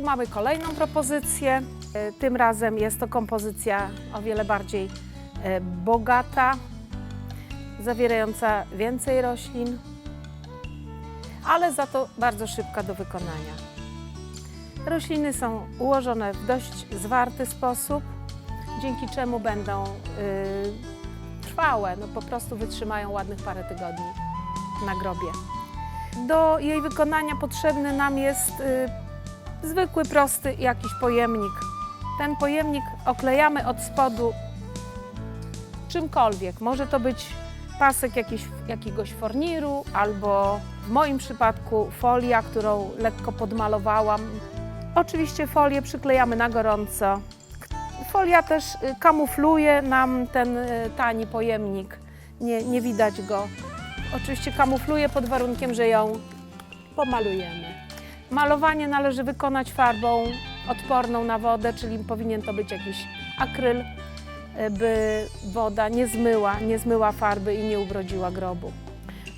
mamy kolejną propozycję. E, Tym razem jest to kompozycja o wiele bardziej e, bogata, zawierająca więcej roślin, ale za to bardzo szybka do wykonania. Rośliny są ułożone w dość zwarty sposób, dzięki czemu będą y, trwałe, no po prostu wytrzymają ładnych parę tygodni na grobie. Do jej wykonania potrzebny nam jest y, zwykły, prosty jakiś pojemnik. Ten pojemnik oklejamy od spodu czymkolwiek. Może to być pasek jakiś, jakiegoś forniru albo w moim przypadku folia, którą lekko podmalowałam. Oczywiście folię przyklejamy na gorąco. Folia też y, kamufluje nam ten y, tani pojemnik. Nie, nie widać go. Oczywiście kamufluje pod warunkiem, że ją pomalujemy. Malowanie należy wykonać farbą odporną na wodę, czyli powinien to być jakiś akryl, y, by woda nie zmyła, nie zmyła farby i nie ubrodziła grobu.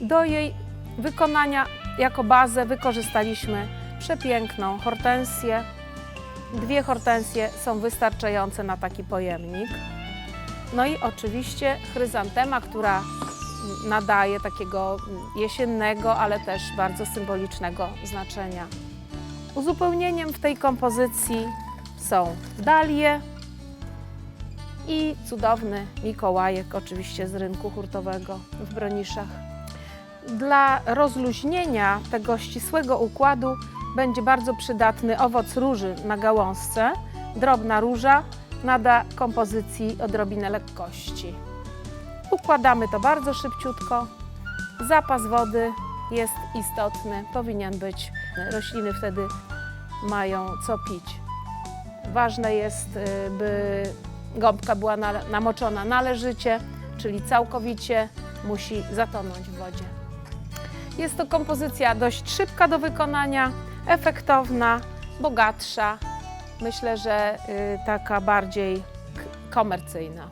Do jej wykonania jako bazę wykorzystaliśmy przepiękną hortensję. Dwie hortensje są wystarczające na taki pojemnik. No i oczywiście chryzantema, która nadaje takiego jesiennego, ale też bardzo symbolicznego znaczenia. Uzupełnieniem w tej kompozycji są dalie i cudowny Mikołajek, oczywiście z rynku hurtowego w Broniszach. Dla rozluźnienia tego ścisłego układu będzie bardzo przydatny owoc róży na gałązce. Drobna róża nada kompozycji odrobinę lekkości. Układamy to bardzo szybciutko. Zapas wody jest istotny, powinien być. Rośliny wtedy mają co pić. Ważne jest, y, by gąbka była namoczona należycie, czyli całkowicie musi zatonąć w wodzie. Jest to kompozycja dość szybka do wykonania, efektowna, bogatsza. Myślę, że y, taka bardziej komercyjna.